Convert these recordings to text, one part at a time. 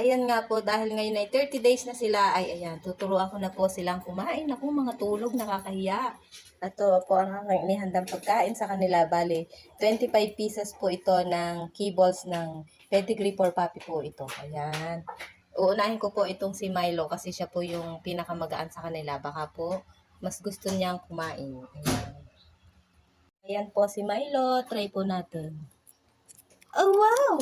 Ayan nga po, dahil ngayon ay 30 days na sila, ay ayan, tuturuan ko na po silang kumain. Ako, mga tulog, nakakahiya. Ito po ang aking inihandang pagkain sa kanila. Bali, 25 pieces po ito ng kibbles ng pedigree for puppy po ito. Ayan. Uunahin ko po itong si Milo kasi siya po yung pinakamagaan sa kanila. Baka po, mas gusto niyang kumain. Ayan. Ayan po si Milo. Try po natin. Oh, wow!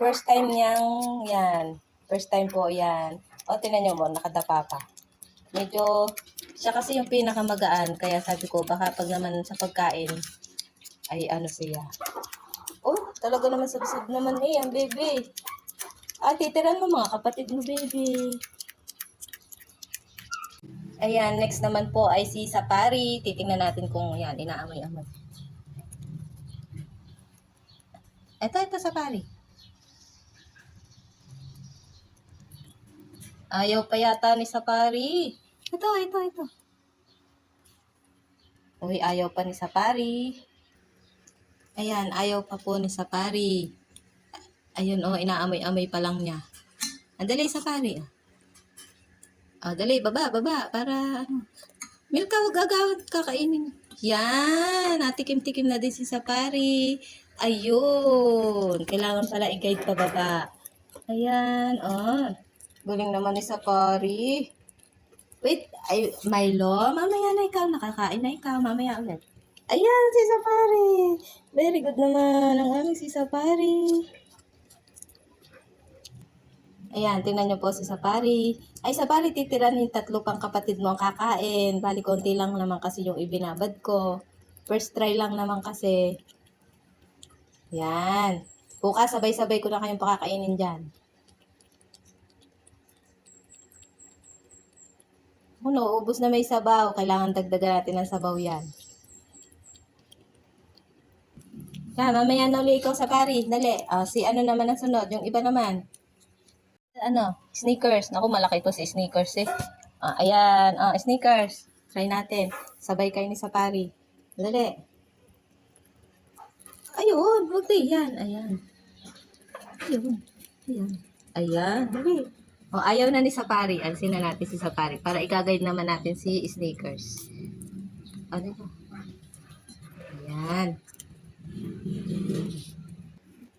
First time niyang, yan. First time po yan. O, tinan niyo mo, nakadapa pa. Medyo, siya kasi yung pinakamagaan. Kaya sabi ko, baka pag naman sa pagkain, ay ano siya. Oh, talaga naman sabsab naman eh, ang baby. Ah, titiran mo mga kapatid mo, baby. Ayan, next naman po ay si Sapari. Titingnan natin kung yan, inaamoy-amoy. Ito, ito, Sapari. Ayaw pa yata ni Sapari. Ito, ito, ito. Uy, ayaw pa ni Sapari. Ayan, ayaw pa po ni Sapari. Ayun, oh, inaamoy-amoy pa lang niya. Andali, Sapari. Ah, Ah, dali, baba, baba, para ano. Milka, huwag agawad kakainin. Yan, natikim-tikim na din si Sapari. Ayun, kailangan pala i-guide pa baba. Ayan, oh. Galing naman ni Sapari. Wait, ay, Milo, mamaya na ikaw, nakakain na ikaw, mamaya ulit. Ayan, si Sapari. Very good naman ang aming si Sapari. Ayan, tingnan niyo po si Sapari. Ay, Sapari, titira ni tatlo pang kapatid mo ang kakain. Bali, konti lang naman kasi yung ibinabad ko. First try lang naman kasi. Yan. Bukas, sabay-sabay ko na kayong pakakainin dyan. Ano, ubos na may sabaw. Kailangan dagdagan natin ng sabaw yan. Yan, mamaya na ulit ikaw sa pari. Dali. Ah, si ano naman ang sunod? Yung iba naman. Ano? Sneakers. Naku, malaki to si sneakers eh. Ah, ayan. Ah, sneakers. Try natin. Sabay kayo ni sa pari. Dali. Ayun. Huwag. Yan. Ayan. Ayun. Ayan. Ayan. Dali. O, ayaw na ni Sapari. Alisin na natin si Sapari para i-guide naman natin si Sneakers. Ano ba? Ayan.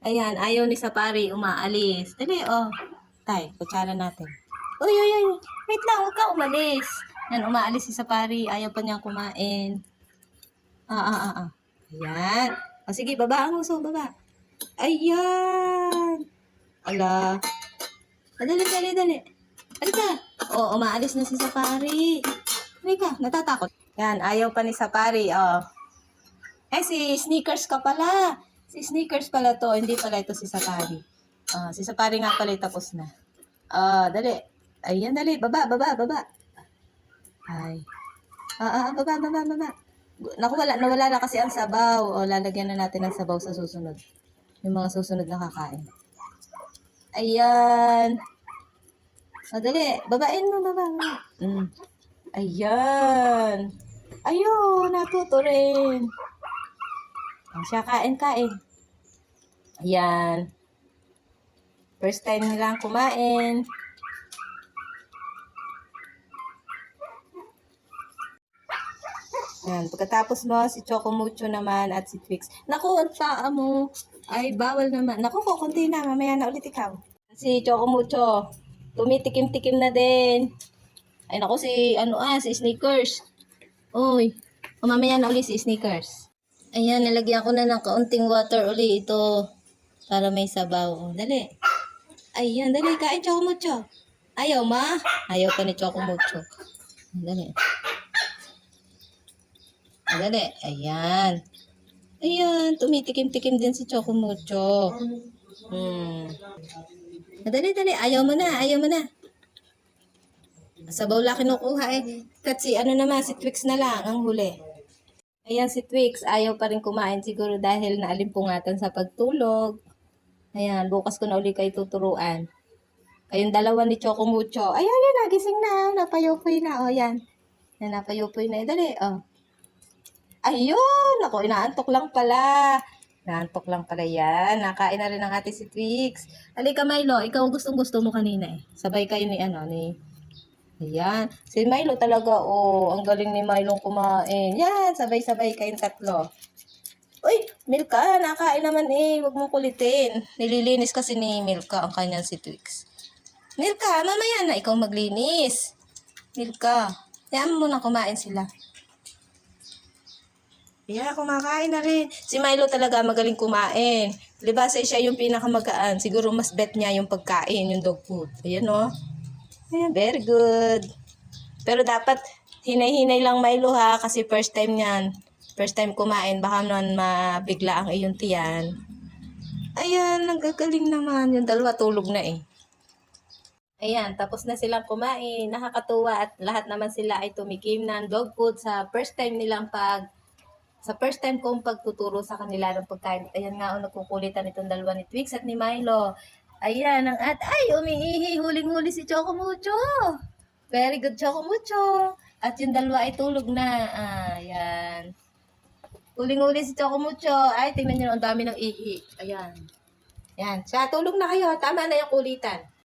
Ayan, ayaw ni Sapari umaalis. Dali, oh. Tay, kutsara natin. Uy, uy, uy. Wait lang, huwag ka umalis. Yan, umaalis si Sapari. Ayaw pa niyang kumain. Ah, ah, ah, ah. Ayan. O, sige, baba ang uso, baba. Ayan. Ala. Ah, Dali, dali, dali. Halika. Oo, umaalis na si Sapari. Halika, natatakot. Yan, ayaw pa ni Sapari. Oh. Eh, si Sneakers ka pala. Si Sneakers pala to. Hindi pala ito si Sapari. Ah, si Sapari nga pala tapos na. Ah, dali. Ayan, dali. Baba, baba, baba. Ay. Ah, ah, baba, baba, baba. Naku, wala, nawala na kasi ang sabaw. O, lalagyan na natin ng sabaw sa susunod. Yung mga susunod na kakain. Ayan. O, dali. Babain mo, baba. baba. Mm. Ayan. Ayun, natuto rin. Siya, kain, kain. Ayan. First time nilang kumain. Ayan. Pagkatapos mo, si Choco Mucho naman at si Twix. Naku, ang paa mo. Ay, bawal naman. Naku, kukunti na. Mamaya na ulit ikaw. Si Choco Mucho. Tumitikim-tikim na din. Ay, naku, si, ano ah, si Sneakers. Uy. Mamaya na ulit si Sneakers. Ayan, nalagyan ko na ng kaunting water uli ito. Para may sabaw. Dali. Ayan, dali. Kain, Choco Mucho. Ayaw, ma. Ayaw pa ni Choco Mucho. Dali. Dali. Ayan. Ayan. Tumitikim-tikim din si Choco Mucho. Hmm. Dali, dali. Ayaw mo na. Ayaw mo na. Sabaw lang kinukuha eh. Kasi ano naman, si Twix na lang ang huli. Ayan si Twix. Ayaw pa rin kumain siguro dahil naalimpungatan sa pagtulog. Ayan. Bukas ko na uli kayo tuturuan. Kayong dalawa ni Choco Mucho. Ayan, yan. Nagising na. Napayupoy na. O, yan. Yan, napayupoy na. Dali, oh. Ayun! Ako, inaantok lang pala. Naantok lang pala yan. Nakain na rin ang ate si Twix. Halika Milo, ikaw gustong gusto mo kanina eh. Sabay kayo ni ano, ni... Ayan. Si Milo talaga, oh, ang galing ni Milo kumain. Yan, sabay-sabay kayong tatlo. Uy, Milka, nakain naman eh. Huwag mong kulitin. Nililinis kasi ni Milka ang kanyang si Twix. Milka, mamaya na ikaw maglinis. Milka, yan mo na kumain sila. Yeah, kumakain na rin. Si Milo talaga magaling kumain. Libase siya yung pinakamagaan. Siguro mas bet niya yung pagkain, yung dog food. Ayan o. Ayan, very good. Pero dapat hinay-hinay lang Milo ha kasi first time niyan. First time kumain, baka naman mabigla ang iyong tiyan. Ayan, nagagaling naman. Yung dalawa tulog na eh. Ayan, tapos na silang kumain. Nakakatuwa at lahat naman sila ay tumikim ng dog food sa first time nilang pag sa first time kong pagtuturo sa kanila ng pagkain. Ayan nga, oh, nagkukulitan itong dalawa ni Twix at ni Milo. Ayan, ang at, ay, umiihi, huling-huli si Choco Mucho. Very good, Choco Mucho. At yung dalawa ay tulog na. Ayan. Huling-huli si Choco Mucho. Ay, tingnan nyo, ang dami ng ihi. Ayan. Ayan. Siya, tulog na kayo. Tama na yung kulitan.